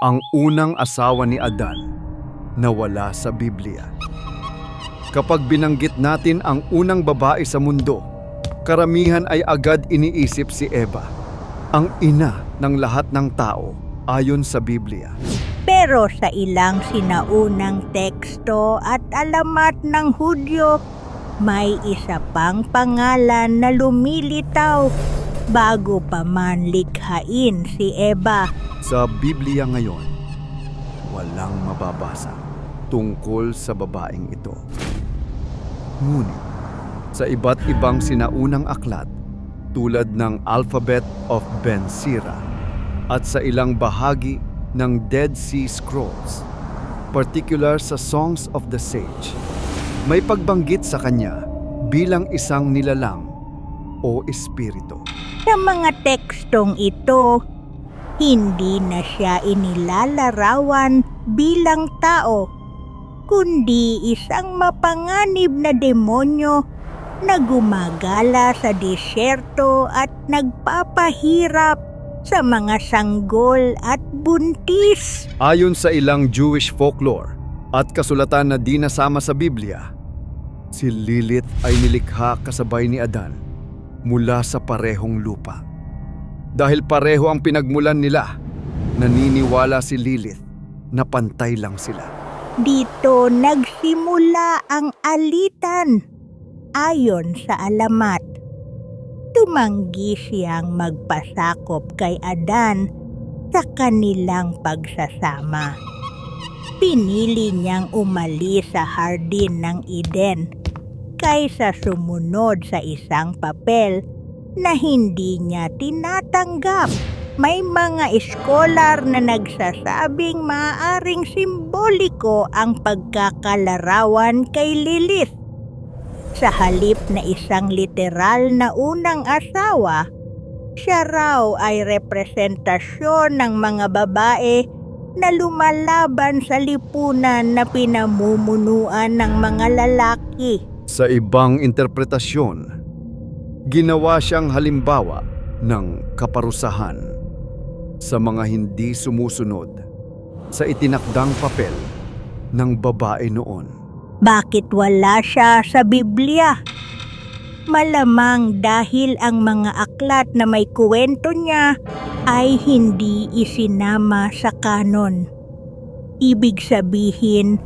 ang unang asawa ni Adan na wala sa Biblia. Kapag binanggit natin ang unang babae sa mundo, karamihan ay agad iniisip si Eva, ang ina ng lahat ng tao ayon sa Biblia. Pero sa ilang sinaunang teksto at alamat ng Hudyo, may isa pang pangalan na lumilitaw bago pa man likhain si Eva. Sa Biblia ngayon, walang mababasa tungkol sa babaeng ito. Ngunit, sa iba't ibang sinaunang aklat, tulad ng Alphabet of Ben Sira at sa ilang bahagi ng Dead Sea Scrolls, particular sa Songs of the Sage, may pagbanggit sa kanya bilang isang nilalang o espiritu. Sa mga tekstong ito, hindi na siya inilalarawan bilang tao, kundi isang mapanganib na demonyo na gumagala sa disyerto at nagpapahirap sa mga sanggol at buntis. Ayon sa ilang Jewish folklore at kasulatan na di nasama sa Biblia, si Lilith ay nilikha kasabay ni Adan mula sa parehong lupa. Dahil pareho ang pinagmulan nila, naniniwala si Lilith na pantay lang sila. Dito nagsimula ang alitan ayon sa alamat. Tumanggi siyang magpasakop kay Adan sa kanilang pagsasama. Pinili niyang umalis sa hardin ng Eden kaysa sumunod sa isang papel na hindi niya tinatanggap. May mga iskolar na nagsasabing maaaring simboliko ang pagkakalarawan kay Lilith. Sa halip na isang literal na unang asawa, siya raw ay representasyon ng mga babae na lumalaban sa lipunan na pinamumunuan ng mga lalaki. Sa ibang interpretasyon, ginawa siyang halimbawa ng kaparusahan sa mga hindi sumusunod sa itinakdang papel ng babae noon. Bakit wala siya sa Biblia? Malamang dahil ang mga aklat na may kuwento niya ay hindi isinama sa kanon. Ibig sabihin,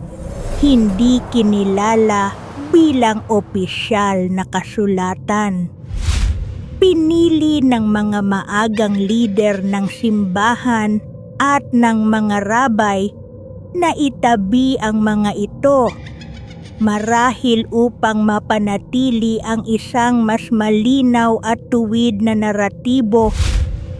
hindi kinilala bilang opisyal na kasulatan. Pinili ng mga maagang lider ng simbahan at ng mga rabay na itabi ang mga ito marahil upang mapanatili ang isang mas malinaw at tuwid na naratibo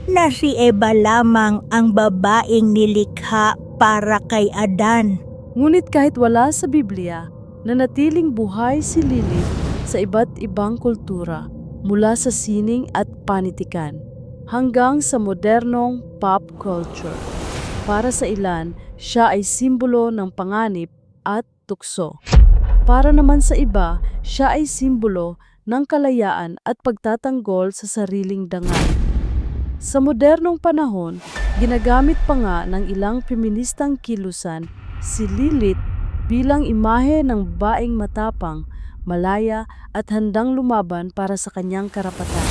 na si Eva lamang ang babaeng nilikha para kay Adan. Ngunit kahit wala sa Biblia, nanatiling buhay si Lilith sa iba't ibang kultura mula sa sining at panitikan hanggang sa modernong pop culture. Para sa ilan, siya ay simbolo ng panganib at tukso. Para naman sa iba, siya ay simbolo ng kalayaan at pagtatanggol sa sariling dangal. Sa modernong panahon, ginagamit pa nga ng ilang feministang kilusan si Lilith bilang imahe ng babaeng matapang, malaya at handang lumaban para sa kanyang karapatan.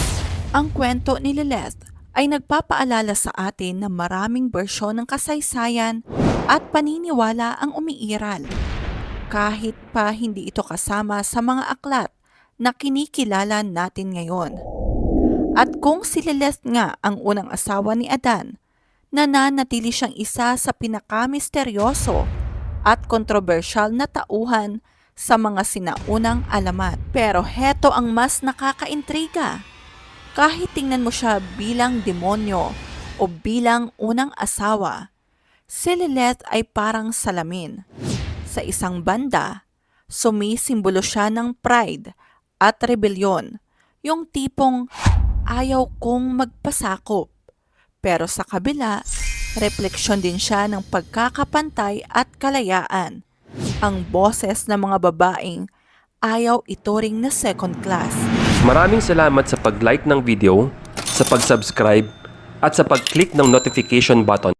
Ang kwento ni Lilith ay nagpapaalala sa atin na maraming bersyon ng kasaysayan at paniniwala ang umiiral. Kahit pa hindi ito kasama sa mga aklat na kinikilala natin ngayon. At kung si Lilith nga ang unang asawa ni Adan, nananatili siyang isa sa pinakamisteryoso at kontrobersyal na tauhan sa mga sinaunang alamat. Pero heto ang mas nakakaintriga. Kahit tingnan mo siya bilang demonyo o bilang unang asawa, si Lilith ay parang salamin. Sa isang banda, sumisimbolo siya ng pride at rebellion, yung tipong ayaw kong magpasakop. Pero sa kabila, refleksyon din siya ng pagkakapantay at kalayaan. Ang boses ng mga babaeng ayaw ituring na second class. Maraming salamat sa pag-like ng video, sa pag-subscribe, at sa pag-click ng notification button.